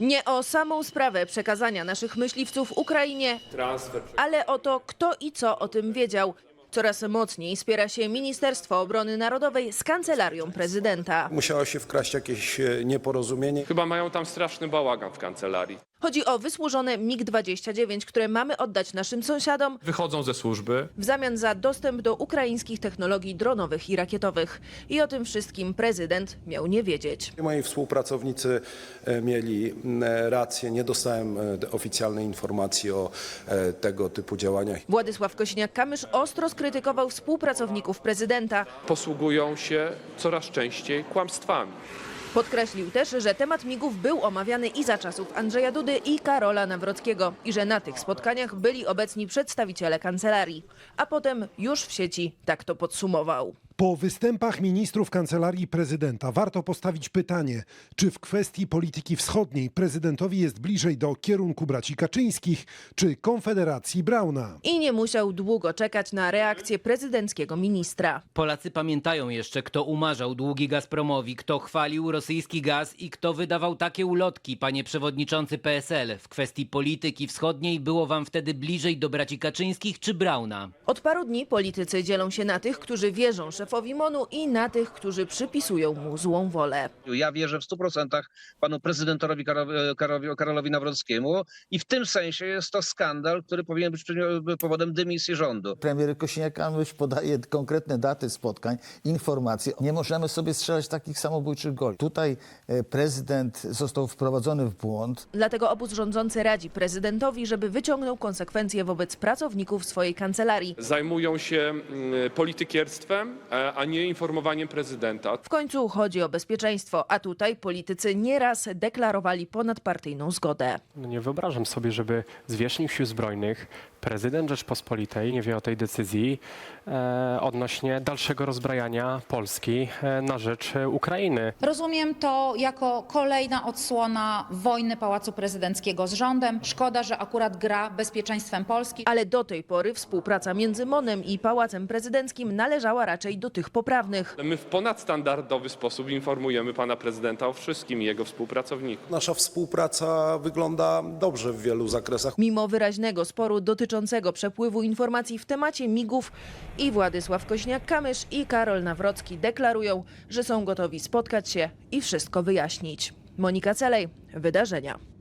Nie o samą sprawę przekazania naszych myśliwców Ukrainie, transfer. ale o to, kto i co o tym wiedział. Coraz mocniej spiera się Ministerstwo Obrony Narodowej z kancelarią prezydenta. Musiało się wkraść jakieś e, nieporozumienie. Chyba mają tam straszny bałagan w kancelarii. Chodzi o wysłużone MiG-29, które mamy oddać naszym sąsiadom Wychodzą ze służby. w zamian za dostęp do ukraińskich technologii dronowych i rakietowych. I o tym wszystkim prezydent miał nie wiedzieć. Moi współpracownicy e, mieli m, e, rację, nie dostałem e, oficjalnej informacji o e, tego typu działaniach. Władysław Kosiniak-Kamysz ostro skrytykował współpracowników prezydenta. Posługują się coraz częściej kłamstwami. Podkreślił też, że temat migów był omawiany i za czasów Andrzeja Dudy i Karola Nawrockiego i że na tych spotkaniach byli obecni przedstawiciele kancelarii. A potem już w sieci tak to podsumował. Po występach ministrów kancelarii prezydenta warto postawić pytanie, czy w kwestii polityki wschodniej prezydentowi jest bliżej do kierunku braci Kaczyńskich czy Konfederacji Brauna. I nie musiał długo czekać na reakcję prezydenckiego ministra. Polacy pamiętają jeszcze, kto umarzał długi Gazpromowi, kto chwalił rosyjski gaz i kto wydawał takie ulotki, panie przewodniczący PSL. W kwestii polityki wschodniej było wam wtedy bliżej do braci Kaczyńskich czy Brauna? Od paru dni politycy dzielą się na tych, którzy wierzą szefowi MONU i na tych, którzy przypisują mu złą wolę. Ja wierzę w 100% panu prezydentowi Karo- Karolowi, Karolowi Nawrockiemu i w tym sensie jest to skandal, który powinien być powodem dymisji rządu. Premier Kosiniak-Kamysz podaje konkretne daty spotkań, informacje. Nie możemy sobie strzelać takich samobójczych goli. Tutaj e, prezydent został wprowadzony w błąd. Dlatego obóz rządzący radzi prezydentowi, żeby wyciągnął konsekwencje wobec pracowników swojej kancelarii. Zajmują się mm, politykierstwem, e, a nie informowaniem prezydenta. W końcu chodzi o bezpieczeństwo, a tutaj politycy nieraz deklarowali ponadpartyjną zgodę. No nie wyobrażam sobie, żeby zwierzchnik sił zbrojnych, prezydent Rzeczpospolitej nie wie o tej decyzji e, odnośnie dalszego rozbrajania Polski e, na rzecz e, Ukrainy. Rozumiem to jako kolejna odsłona wojny Pałacu Prezydenckiego z rządem. Szkoda, że akurat gra bezpieczeństwem Polski. Ale do tej pory współpraca między MONem i Pałacem Prezydenckim należała raczej do tych poprawnych. My w ponadstandardowy sposób informujemy pana prezydenta o wszystkim i jego współpracowników. Nasza współpraca wygląda dobrze w wielu zakresach. Mimo wyraźnego sporu dotyczącego przepływu informacji w temacie migów i Władysław Kośniak-Kamysz i Karol Nawrocki deklarują, że są gotowi spotkać się i wszystko wyjaśnić. Monika Celej, Wydarzenia.